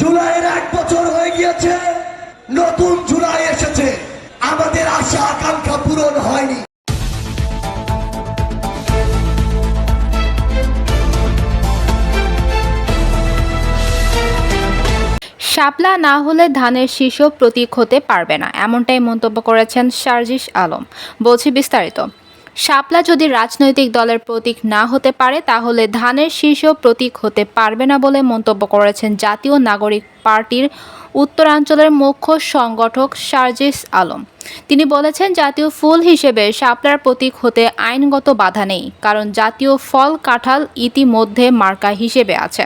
জুলাইয়ের এক বছর হয়ে গিয়েছে। নতুন জুলাই এসেছে। আমাদের আশা, আকাঙ্ক্ষা পূরণ হয়নি। শাপলা না হলে ধানের শীর্ষ প্রতীক হতে পারবে না, এমনটাই মন্তব্য করেছেন সার্জিস আলম। বলছি বিস্তারিত। শাপলা যদি রাজনৈতিক দলের প্রতীক না হতে পারে, তাহলে ধানের শীর্ষ প্রতীক হতে পারবে না বলে মন্তব্য করেছেন জাতীয় নাগরিক পার্টির উত্তরাঞ্চলের মুখ্য সংগঠক সার্জিস আলম। তিনি বলেছেন, জাতীয় ফুল হিসেবে শাপলার প্রতীক হতে আইনগত বাধা নেই, কারণ জাতীয় ফল কাঁঠাল ইতিমধ্যে মার্কা হিসেবে আছে।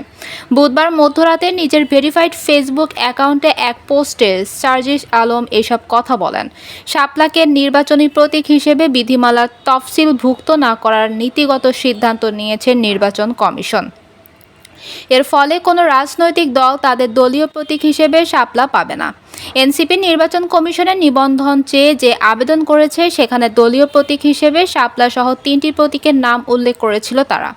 বুধবার মধ্যরাতে নিজের ভেরিফাইড ফেসবুক অ্যাকাউন্টে এক পোস্টে সার্জিস আলম এসব কথা বলেন। শাপলাকে নির্বাচনী প্রতীক হিসেবে বিধিমালার তফসিলভুক্ত না করার নীতিগত সিদ্ধান্ত নিয়েছে নির্বাচন কমিশন। এর ফলে কোনো রাজনৈতিক দল তাদের দলীয় প্রতীক হিসেবে শাপলা পাবে না। এনসিপি নির্বাচন কমিশনের নিবন্ধন চেয়ে যে আবেদন করেছে, সেখানে দলীয় প্রতীক হিসেবে শাপলা সহ তিনটি প্রতীকের নাম উল্লেখ করেছিল তারা।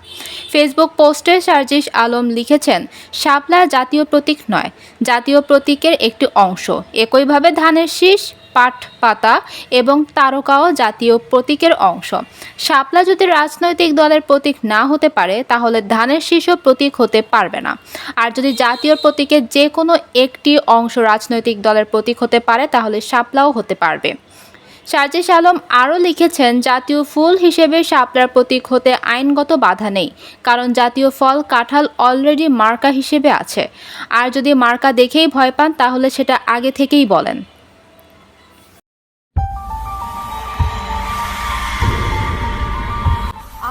ফেসবুক পোস্টে সার্জিস আলম লিখেছেন, শাপলা জাতীয় প্রতীক নয়, জাতীয় প্রতীকের একটি অংশ। একইভাবে ধানের শীষ পাট পাতা এবং তারকাও জাতীয় প্রতীকের অংশ। শাপলা যদি রাজনৈতিক দলের প্রতীক না হতে পারে, তাহলে ধানের শীর্ষ প্রতীক হতে পারবে না। আর যদি জাতীয় প্রতীকের যে কোনো একটি অংশ রাজনৈতিক দলের প্রতীক হতে পারে, তাহলে শাপলাও হতে পারবে। সার্জিস আলম আরও লিখেছেন, জাতীয় ফুল হিসেবে শাপলার প্রতীক হতে আইনগত বাধা নেই, কারণ জাতীয় ফল কাঁঠাল অলরেডি মার্কা হিসেবে আছে। আর যদি মার্কা দেখেই ভয় পান, তাহলে সেটা আগে থেকেই বলেন।